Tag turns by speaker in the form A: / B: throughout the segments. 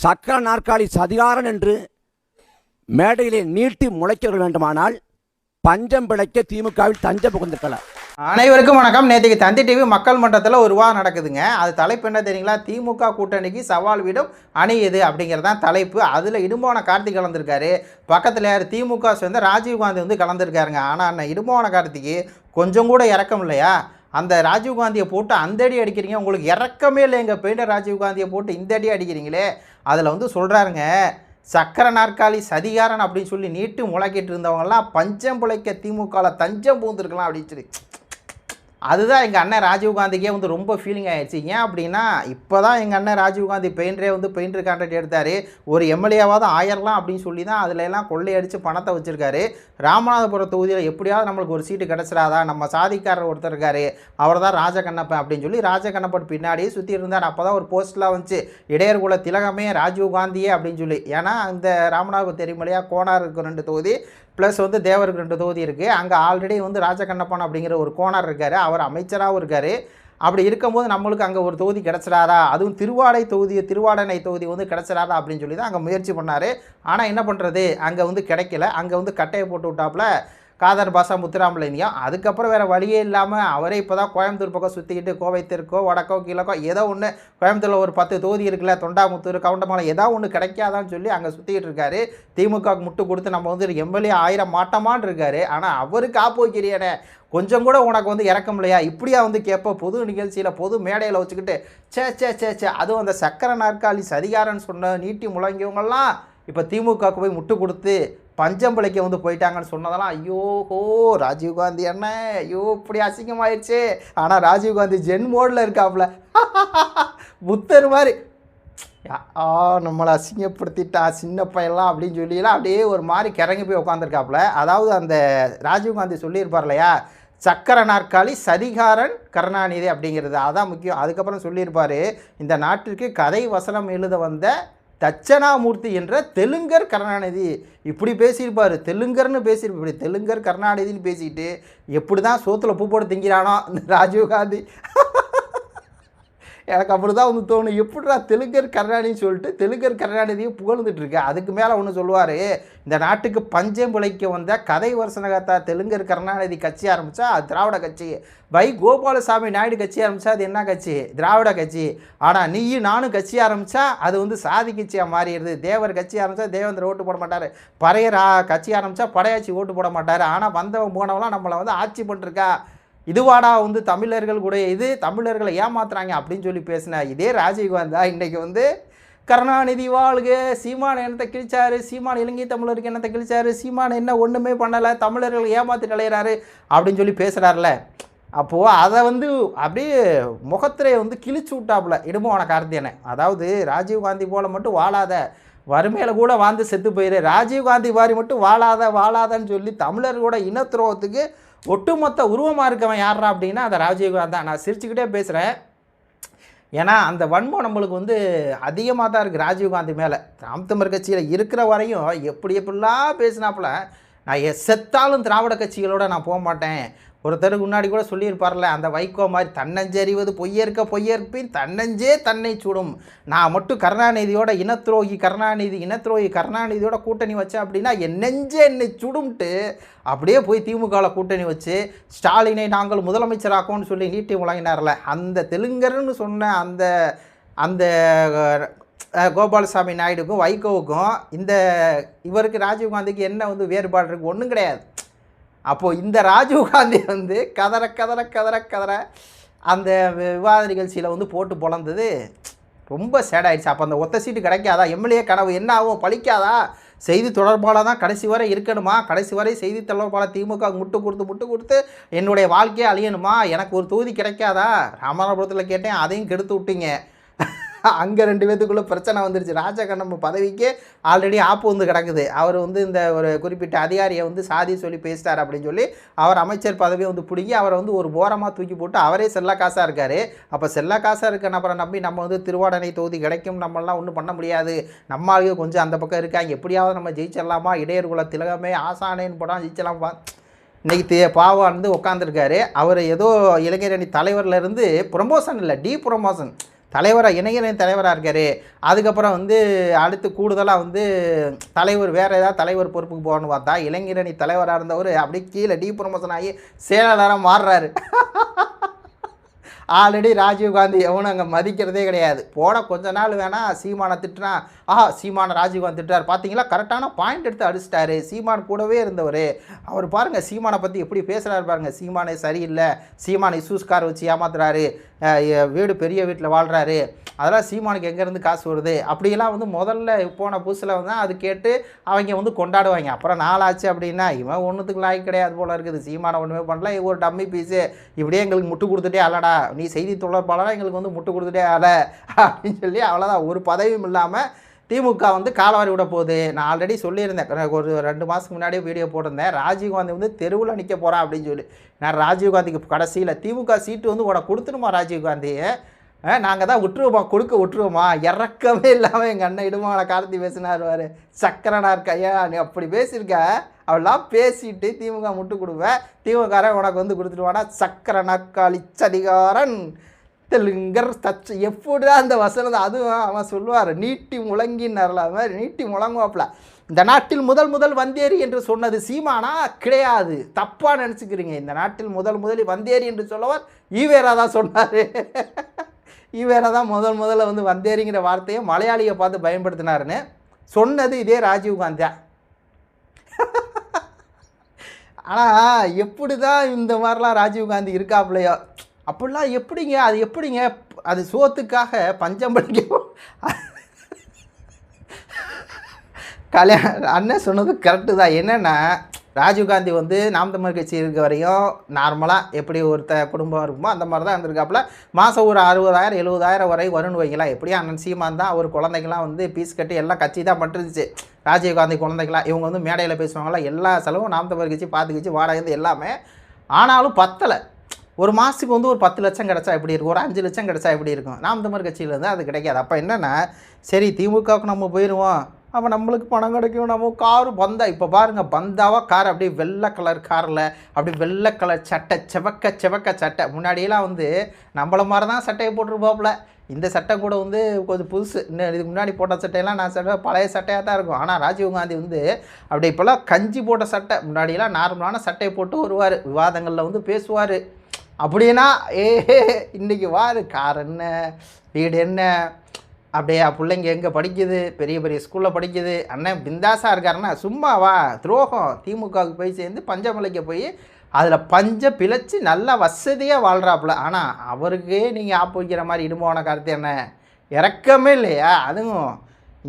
A: சக்கர நாற்காலி சதிகாரன் என்று மேடையிலே நீட்டி முளைக்க வேண்டுமானால் பஞ்சம் பிழைக்க திமுகவில் தஞ்சம் புகுந்திருக்கலாம்.
B: அனைவருக்கும் வணக்கம். நேற்றுக்கு தந்தி டிவி மக்கள் மன்றத்தில் ஒரு வாரம் நடக்குதுங்க. அது தலைப்பு என்ன தெரியுங்களா? திமுக கூட்டணிக்கு சவால் விடும் அணி எது அப்படிங்கிறது தான் தலைப்பு. அதில் இடும்போன கார்த்திக் கலந்துருக்காரு. பக்கத்தில் யார்? திமுக சேர்ந்த ராஜீவ்காந்தி வந்து கலந்துருக்காருங்க. ஆனால் அண்ணன் இடும்போன கார்த்திக்கு கொஞ்சம் கூட இறக்கம் இல்லையா? அந்த ராஜீவ்காந்தியை போட்டு அந்த அடி அடிக்கிறீங்க. உங்களுக்கு இறக்கமே இல்லைங்க. பெயிண்டர் ராஜீவ்காந்தியை போட்டு இந்த அடி அடிக்கிறீங்களே. அதில் வந்து சொல்கிறாருங்க சக்கர நாற்காலி சதிகாரன் அப்படின்னு சொல்லி நீட்டு முளைக்கிட்டு இருந்தவங்கலாம் பஞ்சம் பிழைக்க திமுகவில் தஞ்சம் பூந்துருக்கலாம் அப்படின்னு சொல்லி. அதுதான் எங்கள் அண்ணன் ராஜீவ்காந்திக்கே வந்து ரொம்ப ஃபீலிங் ஆகிடுச்சு ஏன் அப்படின்னா இப்போ தான் எங்கள் அண்ணன் ராஜீவ்காந்தி பெயிண்டரே வந்து பெயிண்டர் கான்ட்ராக்ட் எடுத்தார். ஒரு எம்எல்ஏவாவது ஆயிரலாம் அப்படின்னு சொல்லி தான் அதில் எல்லாம் கொள்ளையடிச்சு பணத்தை வச்சுருக்காரு. ராமநாதபுரம் தொகுதியில் எப்படியாவது நம்மளுக்கு ஒரு சீட்டு கிடச்சிடாதா? நம்ம சாதிக்காரர் ஒருத்தர் இருக்கார். அவர் தான் ராஜகண்ணப்பன் அப்படின்னு சொல்லி ராஜகண்ணப்பன் பின்னாடியே சுற்றி இருந்தார். அப்போ தான் ஒரு போஸ்ட்லாம் வந்துச்சு. இடையர்குல திலகமே ராஜீவ்காந்தியே அப்படின்னு சொல்லி. ஏன்னா அந்த ராமநாதபுரம் தெரியும் இல்லையா? கோனார் இருக்கிற ரெண்டு தொகுதி. ப்ளஸ் வந்து தேவருக்கு ரெண்டு தொகுதி இருக்குது அங்கே ஆல்ரெடி வந்து ராஜகண்ணப்பன் அப்படிங்கிற ஒரு கோணர் இருக்கார். அவர் அமைச்சராகவும் இருக்கார். அப்படி இருக்கும்போது நம்மளுக்கு அங்கே ஒரு தொகுதி கிடச்சிடாதா? அதுவும் திருவாடை தொகுதி திருவாடனை தொகுதி வந்து கிடச்சிடாதா அப்படின்னு சொல்லி தான் அங்கே முயற்சி பண்ணார். ஆனால் என்ன பண்ணுறது அங்கே வந்து கிடைக்கல. அங்கே வந்து கட்டையை போட்டு விட்டாப்புல காதர் பாஷா முத்துராமலிங்கம் அதுக்கப்புறம் வேறு வழியே இல்லாமல் அவரே இப்போ தான் கோயம்புத்தூர் பக்கம் சுற்றிக்கிட்டு கோவை தெற்கோ வடக்கோ கிழக்கோ ஏதோ ஒன்று கோயம்புத்தூரில் ஒரு பத்து தொகுதி இருக்குல்ல தொண்டாமுத்தூர் கவுண்டமலை ஏதோ ஒன்று கிடைக்காதான்னு சொல்லி அங்கே சுற்றிக்கிட்டு இருக்காரு. திமுகவுக்கு முட்டு கொடுத்து நம்ம வந்து எம்எல்ஏ ஆயிரம் மாட்டோமான்னு இருக்காரு. ஆனால் அவருக்கு ஆப்போக்கிறியானே கொஞ்சம் கூட உனக்கு வந்து இறக்கம் இல்லையா? இப்படியா வந்து கேட்போம் பொது நிகழ்ச்சியில் பொது மேடையில் வச்சுக்கிட்டு சே சே சே சே அதுவும் அந்த சக்கர நாற்காலி சதிகாரன்னு சொன்ன நீட்டி முழங்கியவங்கெல்லாம் இப்போ திமுகவுக்கு போய் முட்டு கொடுத்து பஞ்சம் பிழைக்க வந்து போயிட்டாங்கன்னு சொன்னதெல்லாம் ஐயோ ஹோ ராஜீவ்காந்தி அண்ணன் ஐயோ இப்படி அசிங்கமாயிடுச்சு ஆனால் ராஜீவ்காந்தி ஜென் மோடில் இருக்காப்புல புத்தர் மாதிரி. ஆ நம்மளை அசிங்கப்படுத்திட்டா சின்ன பையன்லாம் அப்படின்னு சொல்லிலாம் அப்படியே ஒரு மாதிரி கிறங்கி போய் உட்காந்துருக்காப்புல அதாவது அந்த ராஜீவ்காந்தி சொல்லியிருப்பார் இல்லையா? சக்கர நாற்காலி சதிகாரன் கருணாநிதி அப்படிங்கிறது. அதான் முக்கியம். அதுக்கப்புறம் சொல்லியிருப்பார் இந்த நாட்டிற்கு கதை வசனம் எழுத வந்த தட்சணாமூர்த்தி என்ற தெலுங்கர் கருணாநிதி. இப்படி பேசியிருப்பார். தெலுங்கர்னு பேசியிருப்பார் இப்படி தெலுங்கர் கருணாநிதின்னு பேசிக்கிட்டு எப்படி தான் சோத்தில் பூ போட்டு திங்கிறானோ இந்த ராஜீவ்காந்தி. எனக்கு அப்படி தான் வந்து தோணும். எப்படிடா தெலுங்கர் கருணாநிதின்னு சொல்லிட்டு தெலுங்கர் கருணாநிதியை புகழ்ந்துட்டு இருக்கேன் அதுக்கு மேலே ஒன்று சொல்லுவார் இந்த நாட்டுக்கு பஞ்சம் பிழைக்க வந்த கதை வருஷனகத்தா தெலுங்கர் கருணாநிதி கட்சி ஆரம்பித்தா அது திராவிட கட்சி. வை கோபாலசாமி நாயுடு கட்சி ஆரம்பித்தா அது என்ன கட்சி? திராவிட கட்சி. ஆனால் நீயும் நானும் கட்சி ஆரம்பித்தா அது வந்து சாதி கட்சியாக மாறிடுது. தேவர் கட்சி ஆரம்பித்தா தேவேந்திர ஓட்டு போட மாட்டார். பறையரா கட்சி ஆரம்பித்தா படையாச்சி ஓட்டு போட மாட்டார். ஆனால் வந்தவன் போனவங்களாம் நம்மளை வந்து ஆட்சி பண்ணிருக்கா. இதுவாடா வந்து தமிழர்கள் கூட இது தமிழர்களை ஏமாத்துறாங்க அப்படின்னு சொல்லி பேசின இதே ராஜீவ்காந்தா தான் இன்றைக்கி வந்து கருணாநிதி வாழ்க சீமான் என்னத்தை கிழிச்சாரு சீமான் இலங்கை தமிழருக்கு என்னத்தை கிழிச்சாரு சீமான் என்ன ஒன்றுமே பண்ணலை தமிழர்கள் ஏமாத்தி நிலையிறாரு அப்படின்னு சொல்லி பேசுகிறாருல அப்போது அதை வந்து அப்படியே முகத்திரையை வந்து கிழிச்சு விட்டாப்புல. இடும்போன கார்த்தியனை அதாவது ராஜீவ்காந்தி போல் மட்டும் வாழாத வறுமையில் கூட வாழ்ந்து செத்து போயிரு. ராஜீவ்காந்தி மாதிரி மட்டும் வாழாத வாழாதன்னு சொல்லி தமிழர்களோட இனத்துரோகத்துக்கு ஒட்டுமொத்த உருவமாக இருக்கவன் யாரா அப்படின்னா அந்த ராஜீவ்காந்தி தான். நான் சிரிச்சுக்கிட்டே பேசுகிறேன் ஏன்னா அந்த வன்மம் நம்மளுக்கு வந்து அதிகமாக தான் இருக்குது ராஜீவ்காந்தி மேலே. ராம் தமிழ் கட்சியில் இருக்கிற வரையும் எப்படி எப்படிலாம் பேசினாப்புல நான் எ- செத்தாலும் திராவிட கட்சிகளோடு நான் போக மாட்டேன். ஒருத்தருக்கு முன்னாடி கூட சொல்லியிருப்பார்ல அந்த வைகோ மாதிரி தன்னஞ்செறிவது பொய்யேற்க பொய்யேற்பின் தன்னஞ்சே தன்னை சுடும். நான் மட்டும் கருணாநிதியோட இனத்துரோகி கருணாநிதி இனத்துரோகி கருணாநிதியோட கூட்டணி வச்சேன் அப்படின்னா என் நெஞ்சே என்னை சுடும்ட்டு அப்படியே போய் திமுகவில் கூட்டணி வச்சு ஸ்டாலினை நாங்கள் முதலமைச்சராக்கோன்னு சொல்லி நீட்டி முழங்கினார்ல. அந்த தெலுங்கர்னு சொன்ன அந்த அந்த கோபாலசாமி நாயுடுக்கும் வைகோவுக்கும் இந்த இவருக்கு ராஜீவ்காந்திக்கு என்ன வந்து வேறுபாடு இருக்குது ஒன்றும் கிடையாது. அப்போது இந்த ராஜீவ்காந்தி வந்து கதற கதற கதற கதற அந்த விவாத நிகழ்ச்சியில் வந்து போட்டு பொழந்தது. ரொம்ப சேட் ஆயிடுச்சு. அப்போ அந்த ஒத்த சீட்டு கிடைக்காதா? எம்எல்ஏ கனவு என்ன ஆகும்? பழிக்காதா? செய்தி தொடர்பாளர் தான் கடைசி வரை இருக்கணுமா? கடைசி வரை செய்தி தொடர்பாளர் திமுக முட்டு கொடுத்து முட்டு கொடுத்து என்னுடைய வாழ்க்கையே அழியணுமா? எனக்கு ஒரு தொகுதி கிடைக்காதா? ராமநாதபுரத்தில் கேட்டேன் அதையும் கெடுத்து விட்டீங்க. அங்கே ரெண்டு பேத்துக்குள்ளே பிரச்சனை வந்துருச்சு. ராஜகண்ணம் பதவிக்கே ஆல்ரெடி ஆப்பு வந்து கிடக்குது. அவர் வந்து இந்த ஒரு குறிப்பிட்ட அதிகாரியை வந்து சாதி சொல்லி பேசிட்டார் அப்படின்னு சொல்லி அவர் அமைச்சர் பதவியை வந்து பிடுங்கி அவரை வந்து ஒரு ஓரமாக தூக்கி போட்டு அவரே செல்ல காசாக இருக்கார். அப்போ செல்ல காசாக இருக்க நபரை நம்பி நம்ம வந்து திருவாடனை தொகுதி கிடைக்கும். நம்மளாம் ஒன்றும் பண்ண முடியாது. நம்ம ஆளுங்க கொஞ்சம் அந்த பக்கம் இருக்காங்க எப்படியாவது நம்ம ஜெயிச்சிடலாமா? இடையர்குல திலகமே ஆசானேன்னு போடாமல் ஜெயிச்சலாம் இன்றைக்கி தே பாவம் வந்து உட்காந்துருக்காரு அவர் ஏதோ இளைஞரணி தலைவர்ல இருந்து ப்ரொமோஷன் இல்லை டி ப்ரொமோஷன் தலைவராக இளைஞரணி தலைவராக இருக்கார். அதுக்கப்புறம் வந்து அடுத்து கூடுதலாக வந்து தலைவர் வேறு ஏதாவது தலைவர் பொறுப்புக்கு போகணும்னு பார்த்தா இளைஞரணி தலைவராக இருந்தவர் அப்படியே கீழே டீ ப்ரொமோஷன் ஆகி செயலாளராக மாறுறாரு. ஆல்ரெடி ராஜீவ்காந்தி எவனும் அங்கே மதிக்கிறதே கிடையாது. போட கொஞ்ச நாள் வேணால் சீமானை திட்டுனா ஆஹா சீமான ராஜீவ்காந்தி திட்டார் பார்த்தீங்களா கரெக்டான பாயிண்ட் எடுத்து அடிச்சிட்டாரு. சீமான் கூடவே இருந்தவர். அவர் பாருங்கள் சீமானை பற்றி எப்படி பேசுகிறாரு பாருங்கள் சீமானே சரியில்லை. சீமான் இசூஸ் வச்சு ஏமாத்துறாரு. வீடு பெரிய வீட்டில் வாழ்கிறாரு அதெல்லாம் சீமானுக்கு எங்கேருந்து காசு வருது? அப்படியெல்லாம் வந்து முதல்ல போன புதுசில் வந்து அது கேட்டு அவங்க வந்து கொண்டாடுவாங்க. அப்புறம் நாளாச்சு அப்படின்னா இவன் ஒன்றுத்துக்கு லாய்க்கு கிடையாது போல் இருக்குது. சீமானை ஒன்றுமே பண்ணல. ஒரு டம்மி பீஸு இப்படியே எங்களுக்கு முட்டு கொடுத்துட்டே அலடா நீ செய்தி தொடர்பாளராக எங்களுக்கு வந்து முட்டு கொடுத்துட்டே அல அப்படின்னு சொல்லி அவ்வளோதான் ஒரு பதவியும் இல்லாமல் திமுக வந்து காலவாரி விட போகுது. நான் ஆல்ரெடி சொல்லியிருந்தேன். ஒரு ரெண்டு மாதத்துக்கு முன்னாடியே வீடியோ போட்டிருந்தேன். ராஜீவ்காந்தி வந்து தெருவில் நிற்க போகிறான் அப்படின்னு சொல்லி. நான் ராஜீவ்காந்திக்கு கடைசியில் திமுக சீட்டு வந்து உனக்கு கொடுத்துருமா ராஜீவ்காந்தியை நாங்கள் தான் விட்டுருவோமா? கொடுக்க விட்டுருவோமா? இறக்கவே இல்லாமல் எங்கள் அண்ணன் இடுமான காலத்தி பேசினார் சக்கரனா இருக்கையா நீ அப்படி பேசியிருக்க? அவெல்லாம் பேசிட்டு திமுக முட்டு கொடுப்பேன் திமுககாரன் உனக்கு வந்து கொடுத்துருவானா சக்கர நக்காளி சதிகாரன் தெலுங்கர் தச்ச. எப்படிடா அந்த வசனத்தை அதுவும் அவன் சொல்லுவார் நீட்டி முழங்கின்னார்ல அது மாதிரி நீட்டி முழங்குவாப்பில். இந்த நாட்டில் முதல் முதல் வந்தேரி என்று சொன்னது சீமானா? கிடையாது. தப்பாக நினச்சிக்கிறீங்க. இந்த நாட்டில் முதல் முதலில் வந்தேரி என்று சொல்லவர் ஈவேரா தான் சொன்னார். ஈவேரா தான் முதல் முதல்ல வந்து வந்தேரிங்கிற வார்த்தையை மலையாளியை பார்த்து பயன்படுத்தினாருன்னு சொன்னது இதே ராஜீவ்காந்தி தான். ஆனால் எப்படி தான் இந்த மாதிரிலாம் ராஜீவ்காந்தி இருக்காப்புலையோ? அப்படிலாம் எப்படிங்க? அது எப்படிங்க? அது சோத்துக்காக பஞ்சம் படிக்க கல்யாண அண்ணன் சொன்னது கரெக்டு தான். என்னென்னா ராஜீவ்காந்தி வந்து நாம்தமர் கட்சி இருக்க வரையும் நார்மலாக எப்படி ஒருத்த குடும்பம் இருக்குமோ அந்த மாதிரி தான் இருந்திருக்காப்புல. மாதம் ஒரு அறுபதாயிரம் எழுபதாயிரம் வரை வரும்னு வைங்களா எப்படியும் அண்ணன் சீமான் தான் அவர் குழந்தைங்களாம் வந்து பீஸ் கட்டி எல்லாம் கட்சி தான் பண்ணிருந்துச்சு ராஜீவ்காந்தி குழந்தைங்களாம் இவங்க வந்து மேடையில் பேசுவாங்களா எல்லா செலவும் நாம் தமிழர் கட்சி பார்த்துக்கிச்சு வாடகை இது எல்லாமே ஆனாலும் பத்தலை. ஒரு மாதத்துக்கு வந்து ஒரு பத்து லட்சம் கிடச்சா எப்படி இருக்கும்? ஒரு அஞ்சு லட்சம் கிடச்சா எப்படி இருக்கும்? நாம் தமிழ் கட்சியிலேருந்து அது கிடைக்காது. அப்போ என்னென்னா சரி திமுகவுக்கு நம்ம போயிடுவோம். அப்போ நம்மளுக்கு பணம் கிடைக்கும். நம்ம காரு பந்தா. இப்போ பாருங்கள் பந்தாவாக கார் அப்படியே வெள்ளை கலர் காரில் அப்படி வெள்ளை கலர் சட்டை செவக்க செவக்க சட்டை. முன்னாடியெல்லாம் வந்து நம்மள மாதிரி தான் சட்டையை போட்டிருப்பாப்புல. இந்த சட்டை கூட வந்து கொஞ்சம் புதுசு. இன்னும் இதுக்கு முன்னாடி போட்ட சட்டையெல்லாம் நான் சட்டை பழைய சட்டையாக தான் இருக்கும் ஆனால் ராஜீவ்காந்தி வந்து அப்படி இப்போல்லாம் கஞ்சி போட்ட சட்டை. முன்னாடியெல்லாம் நார்மலான சட்டையை போட்டு வருவார். விவாதங்களில் வந்து பேசுவார். அப்படின்னா ஏ இன்றைக்கி வாரு கார் என்ன? வீடு என்ன? அப்படியே பிள்ளைங்க எங்கே படிக்குது? பெரிய பெரிய ஸ்கூலில் படிக்குது? அண்ணன் பிந்தாசாக இருக்காருன்னா சும்மா வா துரோகம். திமுகவுக்கு போய் சேர்ந்து பஞ்சமலைக்கு போய் அதில் பஞ்ச பிழைச்சி நல்லா வசதியாக வாழ்கிறாப்புல ஆனால் அவருக்கே நீங்கள் ஆப்பு வைக்கிற மாதிரி இடும்போன கருத்து என்ன? இறக்கமே இல்லையா? அதுவும்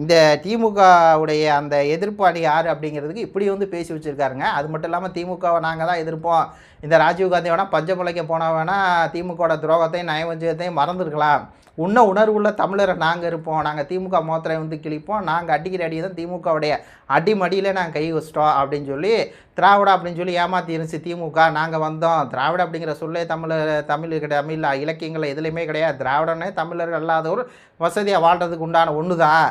B: இந்த திமுகவுடைய அந்த எதிர்ப்பாளி யார் அப்படிங்கிறதுக்கு இப்படி வந்து பேசி வச்சுருக்காருங்க. அது மட்டும் இல்லாமல் திமுகவை நாங்கள் தான் எதிர்ப்போம். இந்த ராஜீவ்காந்தி வேணால் பஞ்சமலைக்கு போனால் வேணால் திமுகவோட துரோகத்தையும் நயவஞ்சகத்தையும் மறந்துருக்கலாம். உன்ன உணர்வுள்ள தமிழரை நாங்கள் இருப்போம். நாங்கள் திமுக மோத்திரை வந்து கிழிப்போம். நாங்கள் அடிக்கிற அடியை தான் திமுகவுடைய அடிமடியில் நாங்கள் கை வச்சிட்டோம் அப்படின்னு சொல்லி திராவிடா அப்படின்னு சொல்லி ஏமாற்றி இருந்துச்சு திமுக. நாங்கள் வந்தோம். திராவிட அப்படிங்கிற சொல்லே தமிழர் தமிழ் தமிழ் இலக்கியங்கள் எதுலேயுமே கிடையாது. திராவிடனே தமிழர்கள் அல்லாதவர் வசதியாக வாழ்கிறதுக்கு உண்டான ஒன்று தான்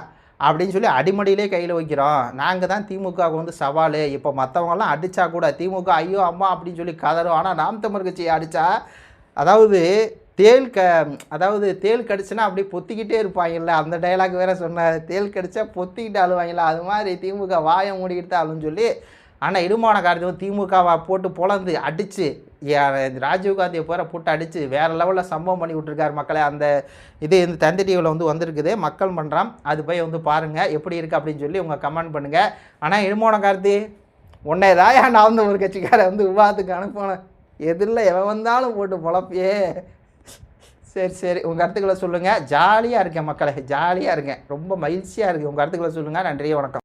B: அப்படின்னு சொல்லி அடிமடியிலே கையில் வைக்கிறோம் நாங்கள் தான் திமுகவுக்கு வந்து சவால். இப்போ மற்றவங்கலாம் அடித்தா கூட திமுக ஐயோ அம்மா அப்படின்னு சொல்லி கதறும். ஆனால் நாம் தமிழ் கட்சியை அடித்தா அதாவது தேல் க அதாவது தேல் கடிச்சுன்னா அப்படியே பொத்திக்கிட்டே இருப்பாங்கல்ல. அந்த டைலாக் வேறு சொன்னார். தேல் கடிச்சா பொத்திக்கிட்டு அழுவாங்கல்ல. அது மாதிரி திமுக வாயை மூடிக்கிட்டு தான் அழுன்னு சொல்லி ஆனால் இருமான காரியத்தை திமுகவை போட்டு பொழந்து அடித்து ராஜீவ்காந்தியை போகிற போட்டு அடித்து வேறு லெவலில் சம்பவம் பண்ணி விட்ருக்காரு மக்களை. அந்த இது இந்த தந்தி டிவியில் வந்து வந்திருக்குது. மக்கள் பண்ணுறான் அது போய் வந்து பாருங்கள் எப்படி இருக்குது அப்படின்னு சொல்லி உங்கள் கமெண்ட் பண்ணுங்கள் ஆனால் இருமான கார்த்தி உன்னை தான் நான் வந்து ஒரு கட்சிக்காரை வந்து விவாதத்துக்கு அனுப்பணும் எதிரில் எவன் வந்தாலும் போட்டு பொழப்பியே. சரி சரி உங்கள் கருத்துக்களை சொல்லுங்கள் ஜாலியாக இருக்கேன் மக்களை ஜாலியாக இருக்கேன். ரொம்ப மகிழ்ச்சியாக இருக்குது உங்கள் கருத்துக்களை சொல்லுங்கள் நன்றி வணக்கம்.